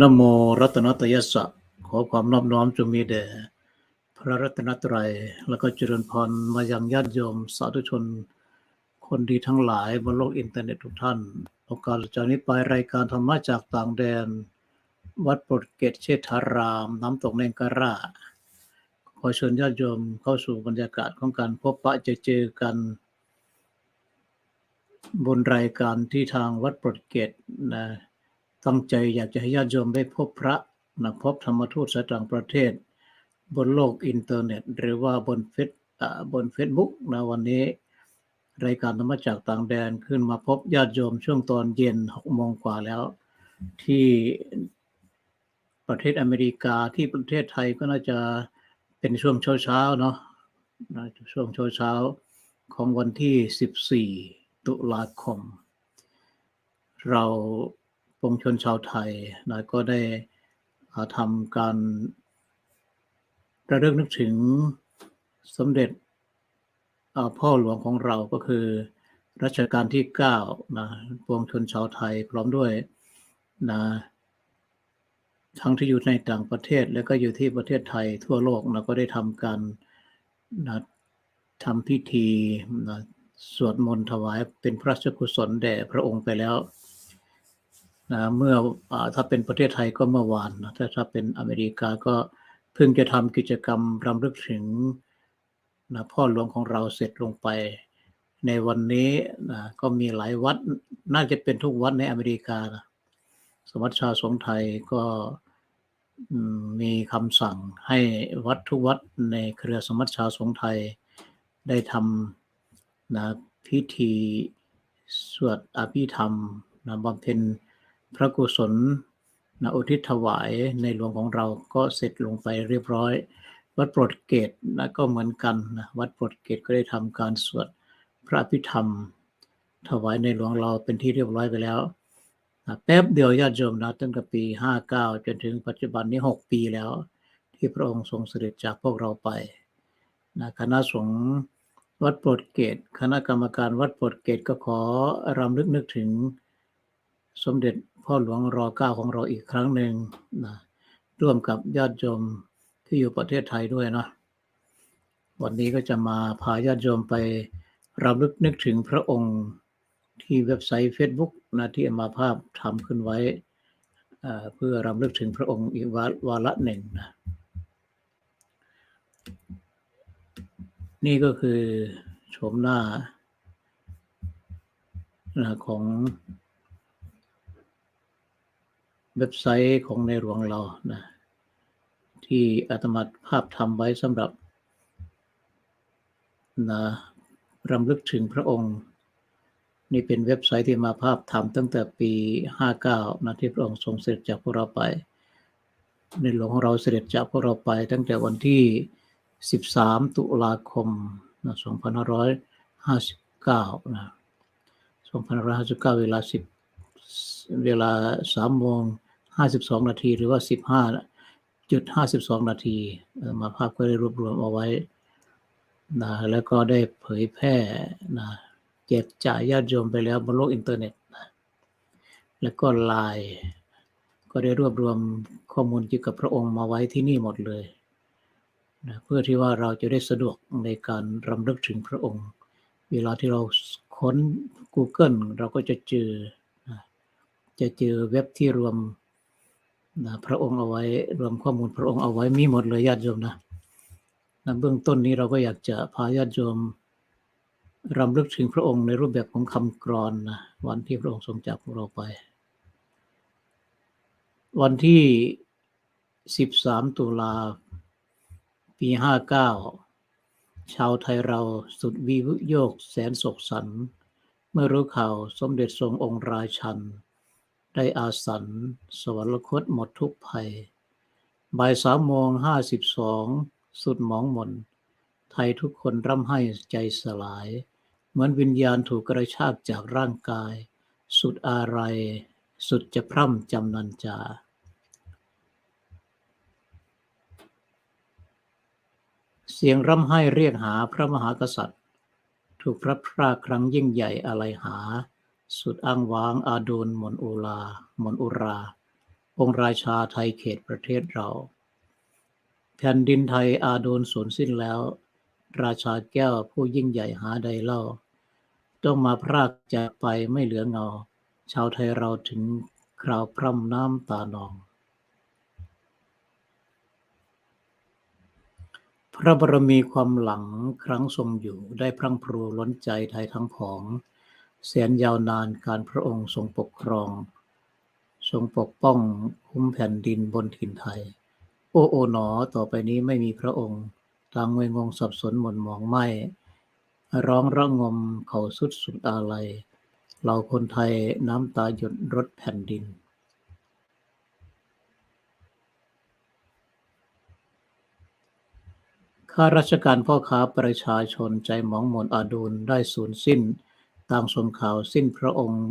นโมรัตนตยัสสะขอความนอบน้อมจงมีแด่พระรัตนตรัย แล้วก็เจริญพรมายังญาติโยมสาธุชน คนดีทั้งหลายบนโลกอินเทอร์เน็ตทุกท่าน โอกาสจากนี้ไปรายการธรรมะจากต่างแดน วัดโปรดเกตเชษฐาราม น้ำตกเนงการาขอเชิญญาติโยมเข้าสู่บรรยากาศของการพบปะเจอเจอกัน บนรายการที่ทางวัดโปรดเกตนะ ตั้งใจอยากจะให้ญาติโยมได้พบพระนะพบธรรมทูตสายต่างประเทศ บนโลกอินเทอร์เน็ต หรือว่าบนเฟซบนเฟซบุ๊กนะวันนี้ รายการธรรมจากต่างแดนขึ้นมาพบญาติโยมช่วงตอนเย็นหกโมงกว่าแล้ว ที่ประเทศอเมริกาที่ประเทศไทยก็น่าจะเป็นช่วงเช้าๆเนาะนะช่วงเช้าๆของวันที่ 14 ตุลาคม เรา ปวงชนชาวไทยนะก็ได้อาทำการระลึกนึกถึงสมเด็จพ่อหลวงของเราก็คือรัชกาลที่9นะปวงชนชาวไทยพร้อมด้วยนะทั้งที่อยู่ในต่างประเทศ และก็อยู่ที่ประเทศไทยทั่วโลกนะก็ได้ทำการนะทำพิธีนะสวดมนต์ถวายเป็นพระราชกุศลแด่พระองค์ไปแล้ว นะเมื่ออถ้าเป็นประเทศไทยก็เมื่อวานนะถ้าถ้าเป็นอเมริกาก็เพิ่งจะทำกิจกรรมรำลึกถึงนะพ่อหลวงของเราเสร็จลงไปในวันนี้นะก็มีหลายวัดน่าจะเป็นทุกวัดในอเมริกานะสมัชชาสงฆ์ไทยก็มมีคำสั่งให้วัดทุกวัดในเครือสมัชชาสงฆ์ไทยได้ทำนะพิธีสวดอภิธรรมนะบำเพ็ญ พระกุศลนะอุทิศถวายในหลวงของเราก็เสร็จลงไปเรียบร้อย วัดโปรดเกตนะก็เหมือนกันนะวัดโปรดเกตก็ได้ทำการสวดพระอภิธรรม ถวายในหลวงเราเป็นที่เรียบร้อยไปแล้วนะแป๊บเดียวญาติโยมนะตั้งแต่ปี 59 จนถึงปัจจุบันนี้ 6 ปีแล้ว ที่พระองค์ทรงเสด็จจากพวกเราไปนะคณะสงฆ์วัดโปรดเกต คณะกรรมการวัดโปรดเกตก็ขอรำลึกนึกถึงสมเด็จ พ่อหลวงรอเก้าของเราอีกครั้งหนึ่งนะร่วมกับญาติโยมที่อยู่ประเทศไทยด้วยเนาะวันนี้ก็จะมาพาญาติโยมไปรำลึกนึกถึงพระองค์ที่เว็บไซต์ Facebook นะที่อามาภาพทำขึ้นไว้เอ่อเพื่อรำลึกถึงพระองค์อีกวาวาระหนึ่งนะนี่ก็คือโฉมหน้านะของ เว็บไซต์ของในหลวงเรานะที่อาตมาภาพทำไว้สำหรับนะรำลึกถึงพระองค์ นี่เป็นเว็บไซต์ที่มาภาพทำตั้งแต่ปี 59 นะที่พระองค์ทรงเสด็จจากพวกเราไป ในหลวงของเราเสด็จจากพวกเราไป ตั้งแต่วันที่ 13 ตุลาคมนะ2559 นะ2559 เวลา 10 เวลา3โมง 52 นาที หรือว่า 15จุด52 นาทีเอ่อมาภาพก็ได้รวบรวมเอาไว้นะแล้วก็ได้เผยแพร่นะแจกจ่ายญาติโยมไปแล้วบนโลกอินเทอร์เน็ตนะแล้วก็ไลน์ก็ได้รวบรวมข้อมูลเกี่ยวกับพระองค์มาไว้ที่นี่หมดเลยนะเพื่อที่ว่าเราจะได้สะดวกในการรำลึกถึงพระองค์ เวลาที่เราค้น Google เราก็จะเจอ จะเจอเว็บที่รวม นะพระองค์เอาไว้รวมข้อมูลพระองค์เอาไว้มีหมดเลยญาติโยมนะนะเบื้องต้นนี้เราก็อยากจะพาญาติโยมรำลึกถึงพระองค์ในรูปแบบของคำกรอนนะวันที่พระองค์ทรงจากพวกเราไป วันที่ 13 ตุลาปี 59 ชาวไทยเราสุดวิโยกแสนโศกสัน เมื่อรู้ข่าวสมเด็จทรงองค์ราชัน ได้อาสันสวรรคตหมดทุกภัย บ่ายสามโมงห้าสิบสองสุดหมองหมน ไทยทุกคนร่ำไห้ใจสลาย เหมือนวิญญาณถูกกระชากจากร่างกาย สุดอะไร สุดจะพร่ำจำนันจาเสียงร่ำไห้เรียกหาพระมหากษัตริย์ ถูกพระพรากครั้งยิ่งใหญ่อะไรหา สุดอ้างว้างอาดูลหมนอุลาหมนอุรา องค์ราชาไทยเขตประเทศเรา แผ่นดินไทยอาโดนสูญสิ้นแล้ว ราชาแก้วผู้ยิ่งใหญ่หาใดเล่า ต้องมาพรากจากไปไม่เหลือเงา ชาวไทยเราถึงคราวพร่ำน้ำตานอง พระบรมีความหลังครั้งทรงอยู่ได้พรั่งพรูล้นใจไทยทั้งผอง แสนยาวนานการพระองค์ทรงปกครอง ทรงปกป้องคุ้มแผ่นดินบนถิ่นไทย โอ้โอหนอต่อไปนี้ไม่มีพระองค์ต่างงวยงงสับสนหม่นหมองไม่ ร้องระงมเขาสุดสุดอาลัยเราคนไทยน้ำตาหยดรดแผ่นดินข้าราชการพ่อค้าประชาชนใจหมองหมนอาดูลได้สูญสิ้น ต่างส่งข่าวสิ้นพระองค์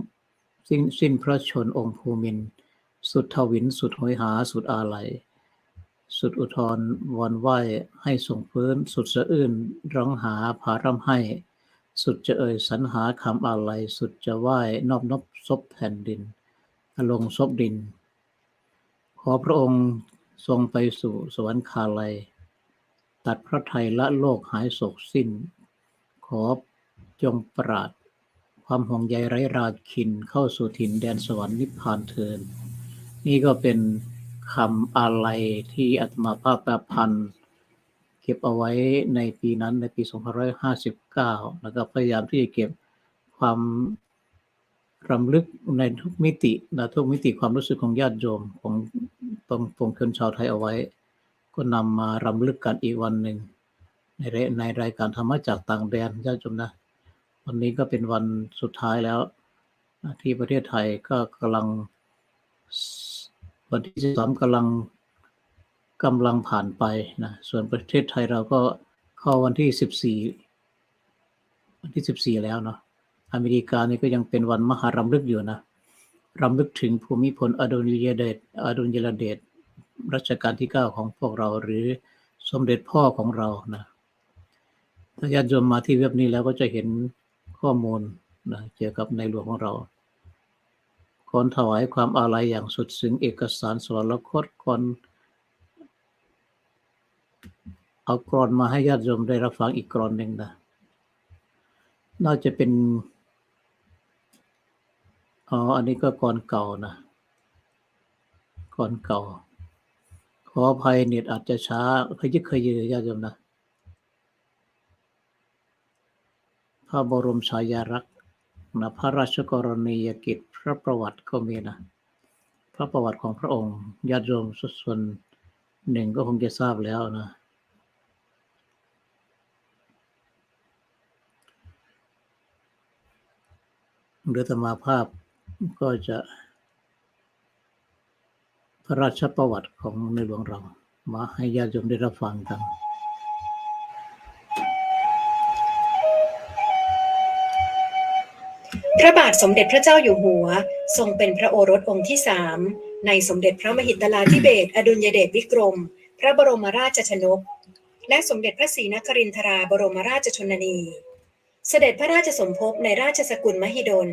สิ้นสิ้นพระชนองค์ภูมิน สุดทวิน สุดโหยหา สุดอาลัย สุดอุทธรวอนไหวให้ส่งฟื้น สุดสะอื้นร้องหาผาร่ำให้ สุดจะเอ่ยสรรหาคำอาลัย สุดจะไหวนอบนบซบแผ่นดินอลงซบดิน ขอพระองค์ทรงไปสู่สวรรคาลัย ตัดพระไทยละโลกหายโศกสิ้น ขอจงปราด ความห่วงใยไร้ราคินเข้าสู่ถิ่นแดนสวรรค์นิพพานเทิน นี่ก็เป็นคำอาลัยที่อาตมาภาพประพันธ์เก็บเอาไว้ในปีนั้นในปี 2559 แล้วก็พยายามที่จะเก็บความรำลึกในทุกมิตินะทุกมิติความรู้สึกของญาติโยมของปวงปวงชนชาวไทยเอาไว้ ก็นำมารำลึกกันอีกวันหนึ่งในในรายการธรรมะจากต่างแดนญาติโยมนะ วันนี้ก็เป็นวันสุดท้ายแล้ว ที่ประเทศไทยก็กำลัง วันที่สามกำลังกำลังผ่านไปนะส่วนประเทศไทยเราก็เข้าวันที่สิบสี่วันที่สิบสี่แล้วเนาะอเมริกานี่ก็ยังเป็นวันมหารำลึกอยู่นะรำลึกถึงภูมิพลอดุลยเดชอดุลยเดชรัชกาลที่เก้าของพวกเราหรือสมเด็จพ่อของเรานะถ้าญาติโยมมาที่เว็บนี้แล้วก็จะเห็น ข้อมูลนะเกี่ยวกับในหลวงของเราก่อนถวายความอาลัยอย่างสุดซึ้งเอกสารสวรรคตก่อนเอากรอนมาให้ญาติโยมได้รับฟังอีกกรอนหนึ่งนะน่าจะเป็นอ๋ออันนี้ก็กรอนเก่านะกรอนเก่า ขออภัยเน็ตอาจจะช้าเคยยึกเคยยืญาติโยมนะ พระบรมฉายาลักษณ์นะพระราชกรณียกิจพระประวัติก็มีนะ พระประวัติของพระองค์ญาติโยมส่วนหนึ่งก็คงจะทราบแล้วนะหรือธรรมาภาพก็จะพระราชประวัติของในหลวงเรา มาให้ญาติโยมได้รับฟังกัน พระบาทสมเด็จพระเจ้าอยู่หัว ทรงเป็นพระโอรสองค์ที่สามในสมเด็จพระมหิดลาธิเบศอดุลยเดชวิกรม พระบรมราชชนก และสมเด็จพระศรีนครินทราบรมราชชนนี เสด็จพระราชสมภพในราชสกุลมหิดล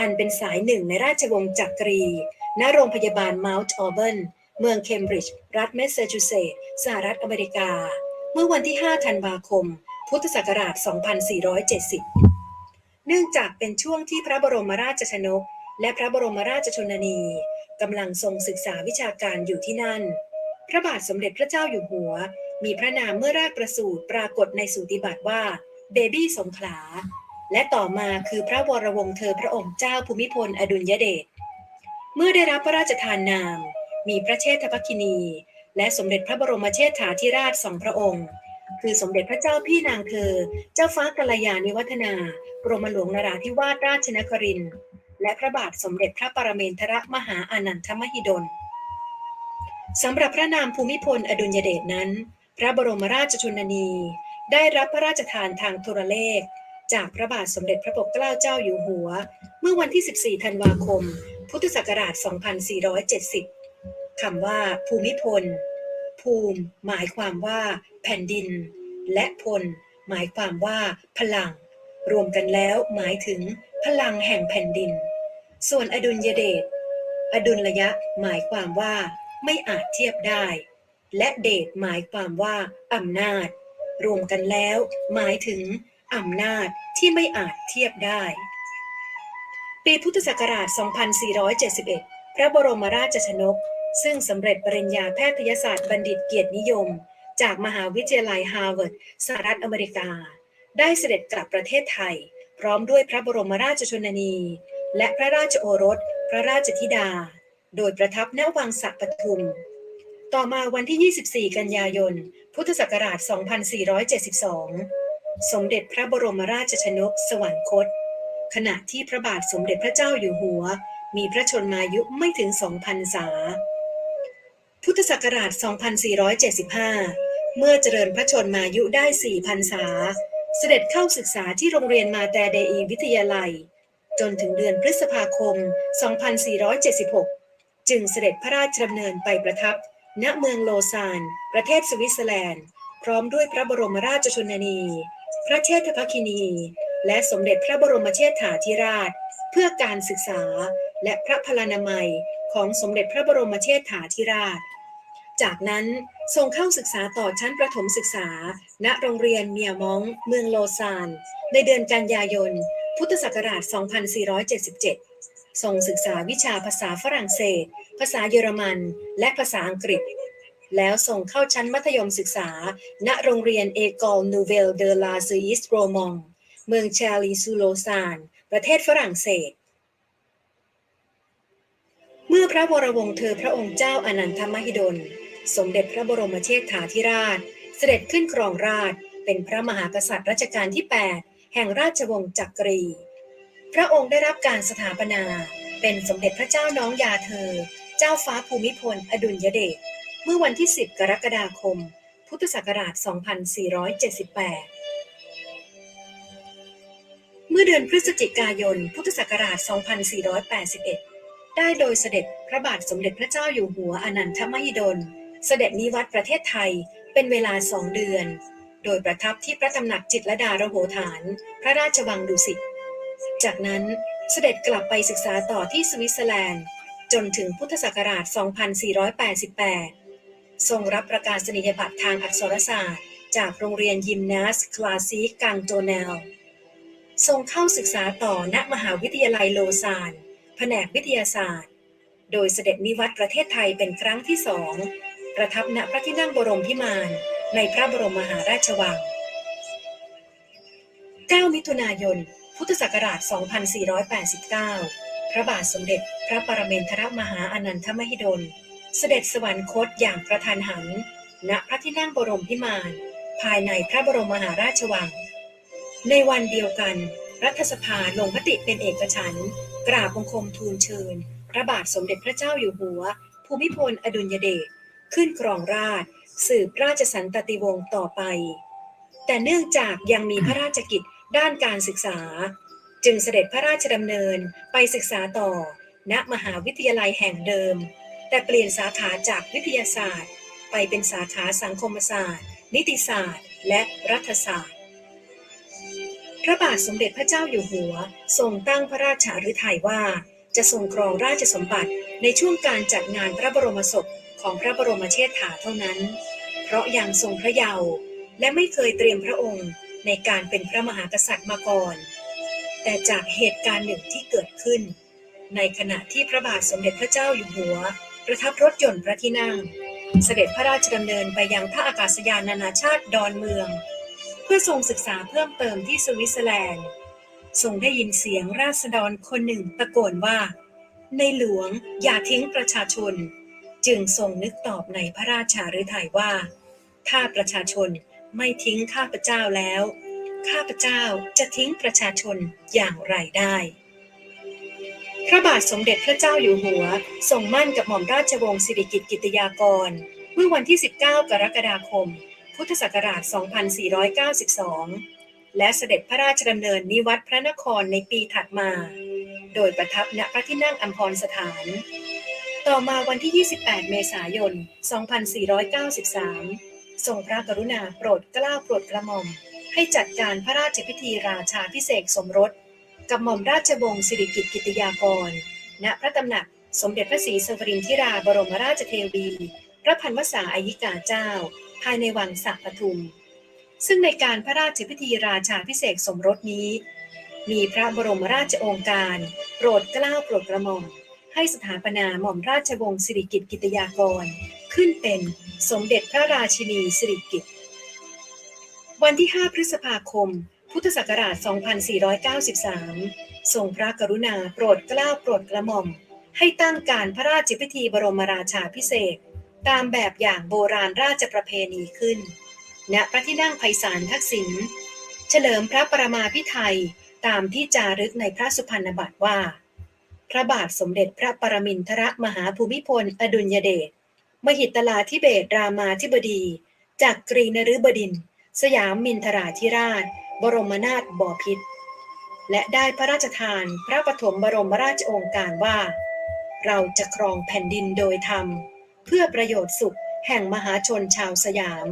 อันเป็นสายหนึ่งในราชวงศ์จักรี ณ โรงพยาบาลมา u ต์ออเบิร์น เมืองเคมบริดจ์ รัฐแมสซาชูเซตส์ สหรัฐอเมริกา เมื่อวันที่ 5 ธันวาคม พุทธศักราช 2470 เนื่องจากเป็นช่วงที่พระบรมราชชนก และพระบรมราชชนนีกำลังทรงศึกษาวิชาการอยู่ที่นั่น พระบาทสมเด็จพระเจ้าอยู่หัว มีพระนามเมื่อแรกประสูติปรากฏในสูติบัตรว่าเบบี้สงขลา และต่อมาคือพระวรวงศ์เธอพระองค์เจ้าภูมิพลอดุลยเดช เมื่อได้รับพระราชทานนาม มีพระเชษฐภคินี และสมเด็จพระบรมเชษฐาธิราชสองพระองค์ คือสมเด็จพระเจ้าพี่นางเธอ เจ้าฟ้ากัลยาณิวัฒนากรมหลวงนราธิวาสราชนครินทร์และพระบาทสมเด็จพระปรเมนทรมหาอานันทมหิดลสำหรับพระนามภูมิพลอดุลยเดชนั้น พระบรมราชชนนี ได้รับพระราชทานทางโทรเลข จากพระบาทสมเด็จพระปกเกล้าเจ้าอยู่หัว เมื่อวันที่ 14 ธันวาคม พุทธศักราช 2470 คำว่าภูมิพล ภูมิ หมายความว่า แผ่นดิน และพล หมายความว่า พลัง รวมกันแล้วหมายถึง พลังแห่งแผ่นดิน ส่วนอดุลยเดชอดุลยะหมายความว่า ไม่อาจเทียบได้ และเดชหมายความว่าอำนาจ รวมกันแล้ว หมายถึงอำนาจที่ไม่อาจเทียบได้ ปีพุทธศักราช 2471 พระบรมราชชนก ซึ่งสำเร็จปริญญาแพทยศาสตร์บัณฑิตเกียรตินิยม จากมหาวิทยาลัยฮาร์วาร์ดสหรัฐอเมริกา ได้เสด็จกลับประเทศไทย พร้อมด้วยพระบรมราชชนนี และพระราชโอรส พระราชธิดา โดยประทับณวังสะปทุม ต่อมาวันที่ 24 กันยายน พุทธศักราช 2472 สมเด็จพระบรมราชชนกสวรรคต ขณะที่พระบาทสมเด็จพระเจ้าอยู่หัว มีพระชนมายุไม่ถึง2พรรษา พุทธศักราช 2475 เมื่อเจริญพระชนมายุได้ 4 พรรษา เสด็จเข้าศึกษาที่โรงเรียนมาแต่เดอีวิทยาลัย จนถึงเดือนพฤษภาคม 2476 จึงเสด็จพระราชดำเนินไปประทับ ณ เมืองโลซาน ประเทศสวิตเซอร์แลนด์ พร้อมด้วยพระบรมราชชนนี พระเชษฐภคินี และสมเด็จพระบรมเชษฐาธิราช เพื่อการศึกษาและพระพลานามัย ของสมเด็จพระบรมเชษฐาธิราช จากนั้นทรงเข้าศึกษาต่อชั้นประถมศึกษา ณโรงเรียนเมียมอง เมืองโลซาน ในเดือนกันยายน พุทธศักราช 2477 ทรงศึกษาวิชาภาษาฝรั่งเศส ภาษาเยอรมัน และภาษาอังกฤษ แล้วส่งเข้าชั้นมัธยมศึกษา ณโรงเรียนเอกอลนูเวลเดลาซูอิสโรมอง เมืองชาลีซูโลซาน ประเทศฝรั่งเศส เมื่อพระวรวงศ์เธอพระองค์เจ้าอนันทมหิดล สมเด็จพระบรมเชษฐาธิราช เสด็จขึ้นครองราช เป็นพระมหากษัตริย์รัชกาลที่ 8 แห่งราชวงศ์จักรี พระองค์ได้รับการสถาปนา เป็นสมเด็จพระเจ้าน้องยาเธอ เจ้าฟ้าภูมิพล อดุลยเดชเมื่อวันที่ 10 กรกฎาคม พุทธศักราช 2478เมื่อเดือนพฤศจิกายน พุทธศักราช 2481 ได้โดยเสด็จพระบาทสมเด็จพระเจ้าอยู่หัวอนันทมหิดล เสด็จนิวัตประเทศไทยเป็นเวลาสองเดือน โดยประทับที่พระตำหนักจิตรดาระโหฐาน พระราชวังดุสิต จากนั้นเสด็จกลับไปศึกษาต่อที่สวิตเซอร์แลนด์ จนถึงพุทธศักราช 2488 ทรงรับประกาศนียบัตรทางอักษรศาสตร์ จากโรงเรียนยิมนาสคลาซีกังโจเนล ทรงเข้าศึกษาต่อณมหาวิทยาลัยโลซาน ผนกวิทยาศาสตร์ โดยเสด็จนิวัตรประเทศไทยเป็นครั้งที่สอง ประทับณพระที่นั่งบรมพิมานในพระบรมมหาราชวัง 9 มิถุนายน พุทธศักราช 2489 พระบาทสมเด็จพระปรเมนทรมหาอนันทมหิดล เสด็จสวรรคตอย่างกระทันหัน ณพระที่นั่งบรมพิมาน ภายในพระบรมมหาราชวัง ในวันเดียวกัน รัฐสภาลงมติเป็นเอกฉันท์ กราบบังคมทูลเชิญ พระบาทสมเด็จพระเจ้าอยู่หัว ภูมิพลอดุลยเดชขึ้นครองราชสืบราชสันตติวงศ์ต่อไป แต่เนื่องจากยังมีพระราชกิจด้านการศึกษา จึงเสด็จพระราชดำเนินไปศึกษาต่อ ณมหาวิทยาลัยแห่งเดิม แต่เปลี่ยนสาขาจากวิทยาศาสตร์ ไปเป็นสาขาสังคมศาสตร์ นิติศาสตร์ และรัฐศาสตร์ พระบาทสมเด็จพระเจ้าอยู่หัว ทรงตั้งพระราชาฤทัยว่า จะทรงครองราชสมบัติในช่วงการจัดงานพระบรมศพของพระบรมเชษฐาเท่านั้น เพราะยังทรงพระเยาว์และไม่เคยเตรียมพระองค์ในการเป็นพระมหากษัตริย์มาก่อน แต่จากเหตุการณ์หนึ่งที่เกิดขึ้น ในขณะที่พระบาทสมเด็จพระเจ้าอยู่หัว ประทับรถยนต์พระที่นั่ง เสด็จพระราชดำเนินไปยังท่าอากาศยานนานาชาติดอนเมือง พื่อทรงศึกษาเพิ่มเติมที่สวิตเซอร์แลนด์ทรงได้ยินเสียงราษฎรคนหนึ่งตะโกนว่า ในหลวงอย่าทิ้งประชาชน จึงทรงนึกตอบในพระราชาฤทัยว่า ถ้าประชาชนไม่ทิ้งข้าพเจ้าแล้ว ข้าพเจ้าจะทิ้งประชาชนอย่างไรได้ พระบาทสมเด็จพระเจ้าอยู่หัวทรงมั่นกับหม่อมราชวงศ์สิริกิติ์กิติยากร เมื่อวันที่ 19 กรกฎาคม พุทธศักราช 2492 และเสด็จพระราชดำเนินนิวัตรพระนครในปีถัดมา โดยประทับณพระที่นั่งอัมพรสถาน ต่อมาวันที่ 28 เมษายน 2493 ทรงพระกรุณาโปรดเกล้าโปรดกระหม่อม ให้จัดการพระราชพิธีราชาพิเศษสมรส กับหม่อมราชวงศ์สิริกิติ์กิติยากร ณพระตำหนักสมเด็จพระศรีสวรินทิราบรมราชเทวี พระพันวษาอายิกาเจ้า ภายในวังสักปทุม ซึ่งในการพระราชพิธีราชาพิเศษสมรสนี้ มีพระบรมราชโองการโปรดเกล้าโปรดกระหม่อมให้สถาปนาหม่อมราชวงศ์สิริกิติ์กิตยากร ขึ้นเป็นสมเด็จพระราชินีสิริกิติ์วันที่ 5 พฤษภาคม พุทธศักราช 2493 ทรงพระกรุณาโปรดเกล้าโปรดกระหม่อม ให้ตั้งการพระราชพิธีบรมราชาพิเศษ ตามแบบอย่างโบราณราชประเพณีขึ้น ณ พระที่นั่งไพศาลทักษิณ เฉลิมพระประมาพิไทยตามที่จารึกในพระสุพรรณบัตรว่า พระบาทสมเด็จพระปรมินทรมหาภูมิพล อดุลยเดช มหิตลาธิเบศรามาธิบดี จากกรีนฤบดิน สยามมินทราธิราช บรมนาถบพิตร และได้พระราชทานพระปฐมบรมราชโองการว่า เราจะครองแผ่นดินโดยธรรม พื่อประโยชน์สุขแห่งมหาชนชาวสยาม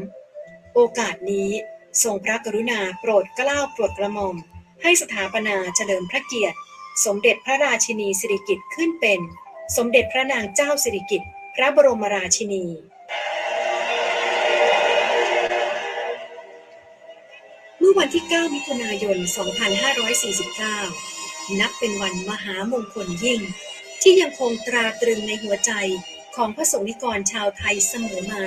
โอกาสนี้ทรงพระกรุณาโปรดเกล้าโปรดกระหม่อม ให้สถาปนาเฉลิมพระเกียรติ สมเด็จพระราชินีสิริกิติ์ขึ้นเป็น สมเด็จพระนางเจ้าสิริกิติ์พระบรมราชินี เมื่อวันที่ 9 มิถุนายน 2549 นับเป็นวันมหามงคลยิ่ง ที่ยังคงตราตรึงในหัวใจ ของพระสงฆ์นิกรชาวไทยเสมอมา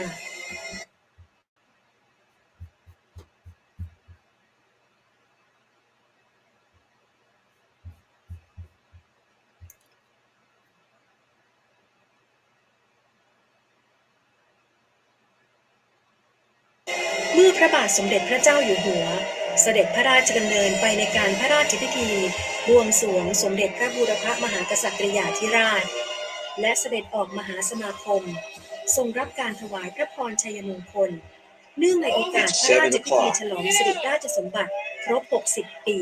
เมื่อพระบาทสมเด็จพระเจ้าอยู่หัว เสด็จพระราชดำเนินไปในการพระราชพิธีบวงสรวงสมเด็จพระบูรพมหากษัตริยาธิราช และเสด็จออกมหาสมาคม ทรงรับการถวายพระพรชัยมงคล เนื่องในโอกาสพระราชพิธีฉลองสิริราชสมบัติครบ 60 ปี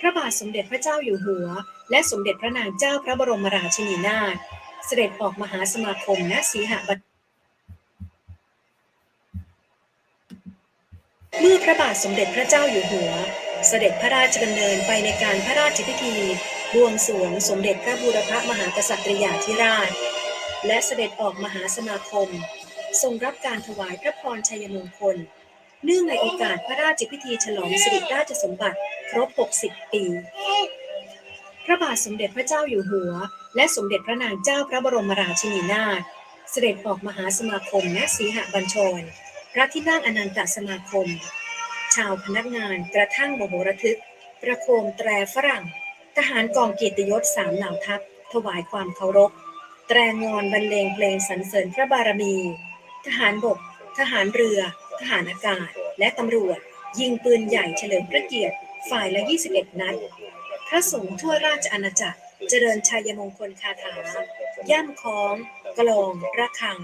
พระบาทสมเด็จพระเจ้าอยู่หัว และสมเด็จพระนางเจ้าพระบรมราชินีนาถเสด็จออกมหาสมาคมณสีหบดีเมื่อพระบาทสมเด็จพระเจ้าอยู่หัว เสด็จพระราชดำเนินไปในการพระราชพิธี บวงสรวงสมเด็จพระบูรพมหากษัตริยาธิราช และเสด็จออกมหาสมาคม ทรงรับการถวายพระพรชัยมงคล เนื่องในโอกาสพระราชพิธีฉลองสิริราชสมบัติครบ 60 ปี พระบาทสมเด็จพระเจ้าอยู่หัว และสมเด็จพระนางเจ้าพระบรมราชินีนาถเสด็จออกมหาสมาคมณสีหบัญชร พระที่นั่งอนันตสมาคม ชาวพนักงานกระทั่งโมโหระทึก ประโคมแตรฝรั่ง ทหารกองเกียรติยศสามเหล่าทัพ ถวายความเคารพ แตรงอนบรรเลงเพลงสรรเสริญพระบารมี ทหารบก ทหารเรือ ทหารอากาศ และตำรวจ ยิงปืนใหญ่เฉลิมพระเกียรติ ฝ่ายละ 21 นัด พระสงฆ์ทั่วราชอาณาจักร เจริญชัยมงคลคาถา ย่ำคล้อง กลอง ระฆัง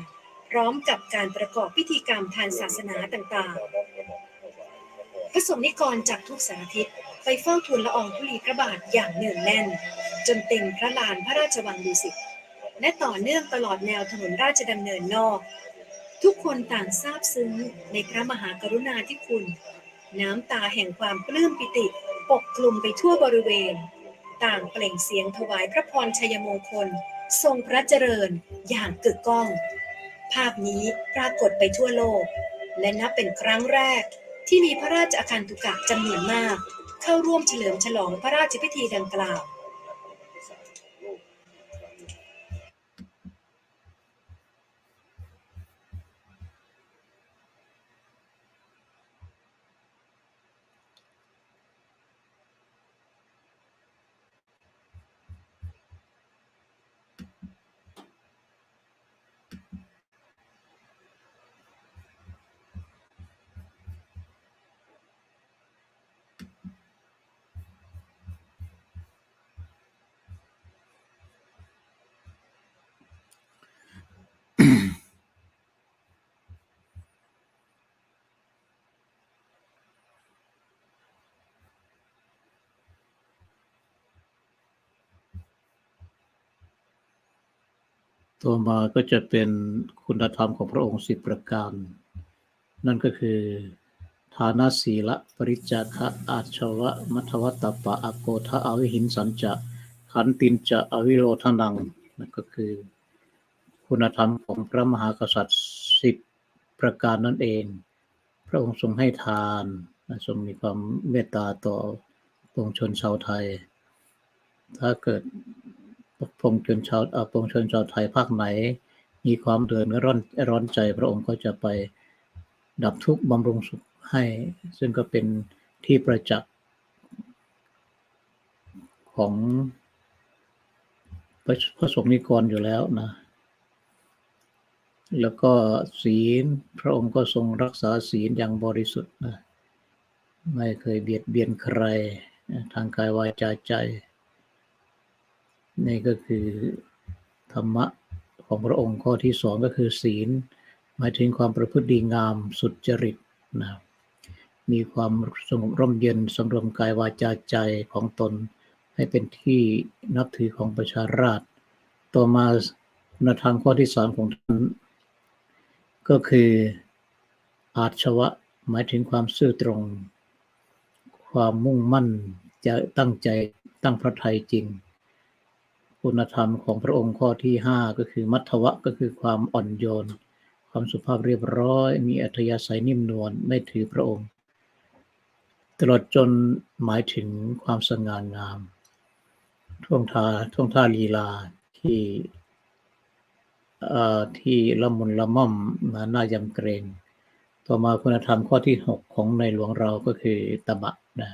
พร้อมกับการประกอบพิธีกรรมทางศาสนาต่างๆ พระสงฆ์นิกรจากทุกสารทิศ ไปเฝ้าทูลละอองธุลีพระบาทอย่างเนืองแน่น จนเต็มพระลานพระราชวังดุสิตและต่อเนื่องตลอดแนวถนนราชดำเนินนอก ทุกคนต่างซาบซึ้งในพระมหากรุณาธิคุณ น้ำตาแห่งความปลื้มปิติปกคลุมไปทั่วบริเวณ ต่างเปล่งเสียงถวายพระพรชัยมงคล ทรงพระเจริญอย่างกึกก้อง ภาพนี้ปรากฏไปทั่วโลก และนับเป็นครั้งแรกที่มีพระราชอาคันตุกะจำนวนมาก เข้าร่วมเฉลิมฉลองพระราชพิธีดังกล่าว ต่อมาก็จะเป็นคุณธรรมของพระองค์สิบประการ นั่นก็คือฐานะศีละปริจจาคะอาชวะมัทวัตตปะอโกทะอวิหินสัญจะขันตินจะอวิโรธนังนั่นก็คือ คุณธรรมของพระมหากษัตริย์สิบประการนั่นเอง พระองค์ทรงให้ทานทรงมีความเมตตาต่อปวงชนชาวไทย ถ้าเกิด ปวงชนชาวอ่อปวงชนชาวไทยภาคไหน มีความเดือดร้อนร้อนใจพระองค์ก็จะไปดับทุกข์บำรุงสุขให้ ซึ่งก็เป็นที่ประจักษ์ของพระสงฆ์นิกรอยู่แล้วนะ แล้วก็ศีลพระองค์ก็ทรงรักษาศีลอย่างบริสุทธิ์นะ ไม่เคยเบียดเบียนใคร ทางกายวาจาใจ นี่ก็คือธรรมะของพระองค์ข้อที่สองก็คือศีล หมายถึงความประพฤติดีงามสุจริตนะมีความสงบร่มเย็นสำรวมกายวาจาใจของตน ให้เป็นที่นับถือของประชาราษฎร์ต่อมาคุณธรรมข้อที่สามของท่านก็คืออาชวะหมายถึงความซื่อตรง ความมุ่งมั่นจะตั้งใจตั้งพระทัยจริง คุณธรรมของพระองค์ข้อที่ห้าก็คือมัทวะก็คือความอ่อนโยน ความสุภาพเรียบร้อย มีอัธยาศัยนิ่มนวลไม่ถือพระองค์ ตลอดจนหมายถึงความสง่างาม ท่วงทาท่วงท่าลีลาที่เอ่อที่ละมุนละม่อมนะน่ายำเกรง ต่อมาคุณธรรมข้อที่หกของในหลวงเราก็คือตบะนะ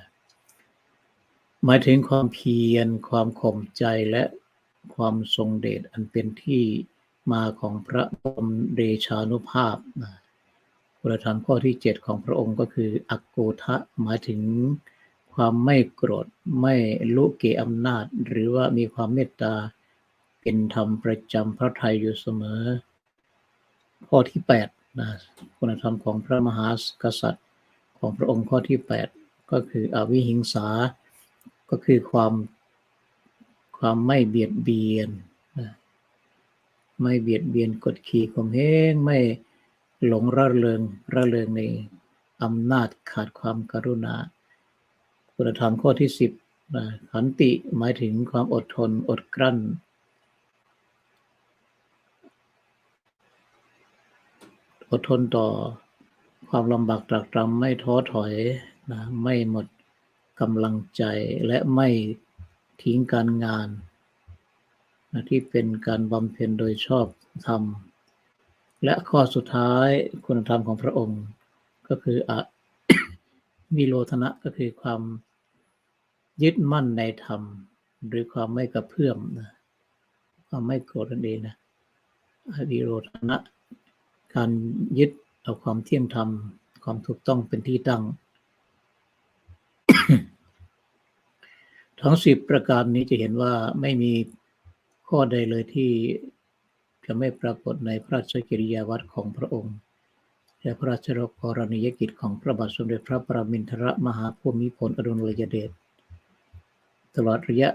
หมายถึงความเพียรความข่มใจและ ความทรงเดชอันเป็นที่มาของพระบรมเดชานุภาพนะคุณธรรมข้อที่เจ็ดของพระองค์ก็คืออักโกทะหมายถึงความไม่โกรธไม่ลุกเกอำนาจ หรือว่ามีความเมตตาเป็นธรรมประจำพระไทยอยู่เสมอ ข้อที่แปดนะคุณธรรมของพระมหากษัตริย์ของพระองค์ข้อที่แปดก็คืออวิหิงสา ก็คือความ ความไม่เบียดเบียนนะไม่เบียดเบียนกดขี่ข่มเหงไม่หลงระเริงระเริงในอำนาจขาดความกรุณา คุณธรรมข้อที่สิบนะขันติหมายถึงความอดทนอดกลั้น อดทนต่อความลำบากตรากตรำไม่ท้อถอยนะไม่หมดกำลังใจและไม่ ทิ้งการงานนะที่เป็นการบำเพ็ญโดยชอบธรรม และข้อสุดท้ายคุณธรรมของพระองค์ ก็คืออะวิโลธนะก็คือความยึดมั่นในธรรม หรือความไม่กระเพื่อมนะความไม่โกรธนั่นเองนะอวิโรธนะ การยึดเอาความเที่ยงธรรม ความถูกต้องเป็นที่ตั้ง ทั้งสิบประการนี้จะเห็นว่าไม่มีข้อใดเลยที่จะไม่ปรากฏในพระราชกิริยาวัตรของพระองค์ และพระราชกรณียกิจของพระบาทสมเด็จพระปรมินทรมหาภูมิพลอดุลยเดชตลอดระยะ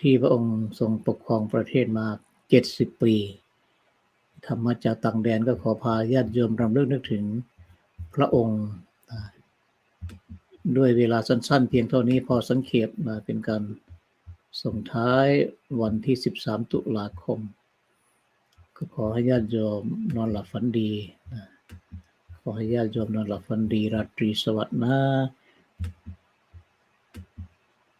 ที่พระองค์ทรงปกครองประเทศมาเจ็ดสิบปีธรรมจากต่างแดนก็ขอพาญาติโยมรำลึกนึกถึงพระองค์ ด้วยเวลาสั้นๆ เพียงเท่านี้พอสังเขตมาเป็นการส่งท้ายวันที่ 13 ตุลาคม ก็ขอให้ญาติโยมนอนหลับฝันดีขอให้ญาติโยมนอนหลับฝันดี ราตรีสวัสดิ์นะ